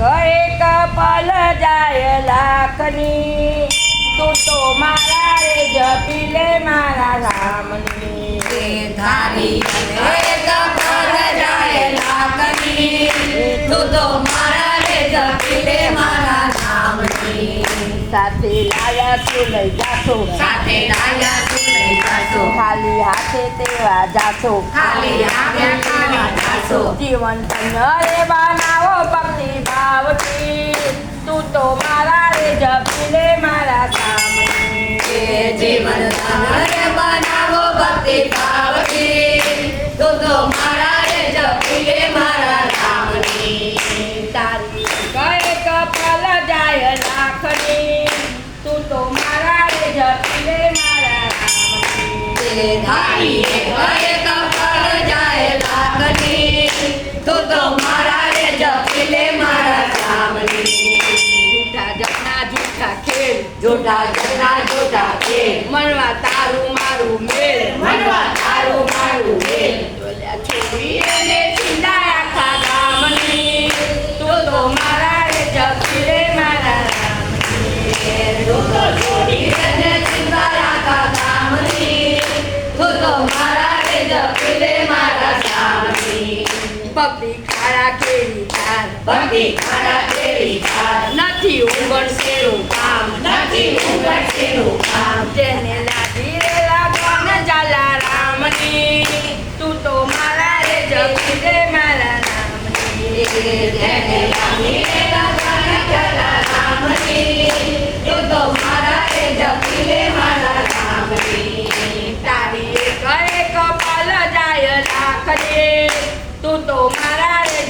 કહે કપલ જાય લાખની. તું તો મારા રે જપી લે મારા રામની. ધારી કપલ જાય લાખની. તું તો મારા રે જપી લે મારા રામની. સાથે લાયા તું લઈ જાશો. સાથે લાયા તું લઈ જાશો. ખાલી હાથે તેવા જાશો. ખાલી હાથે તેવા જાશો. જીવન તન રે બનાવો જીવન રે બનાવો, ભક્તિ ભાવથી. તું તો મારા રે જપી લે મારા રામની. તારી કહે કપલ જાય લાખની. તું તો મારા રે જપી લે મારા રામની. ધારી રે જોટા જરા જોટા કે મનવા તારું મારું મેળ મનવા તારું મારું વેલ પગડી ખારા કેરી ખાર ભક્તિ ખારા કેરી ખાર નથી ઉગડશેનું કામ. નથી ઉગડશેનું કામ. જેને લાગી રે લાગવાને જાલા રામની. તું તો મારા રે જગી રે મારા રામની. જેને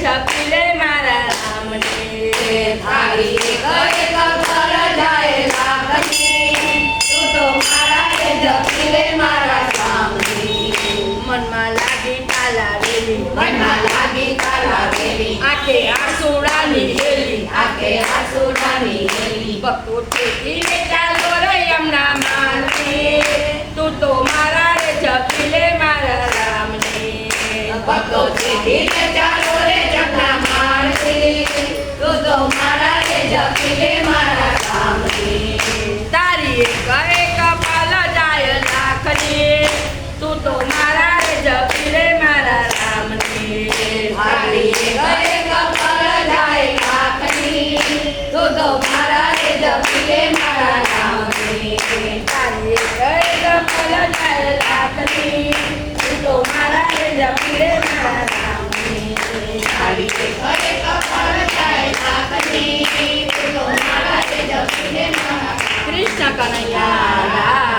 મારા રે જપી લે મારા રામની થાળી ગયે કપર જાય લાખની તું તો મારા રે જપી લે મારા સામની મનમાં લાગી તાલાવેલી મનમાં લાગી તાલાવેલી આંખે આસુડાની હેલી આંખે આંસુડાની હેલી ભક્તો ઠેકીને ચાલો રે યમના માનથી તું તો મારા રે જપી લે મારા રામની ભક્તો ચીઠીને ચાલો રે જગના जपिले मना कामने तारी एका तू तो मारा रे जपिले मारा रामने. तारी एका जाय लाखने? तू तो मारा रे जपिले मारा रामने. तारी एका एका पाला तो मारा रे जपिले मारा કૃષ્ણ કનૈયા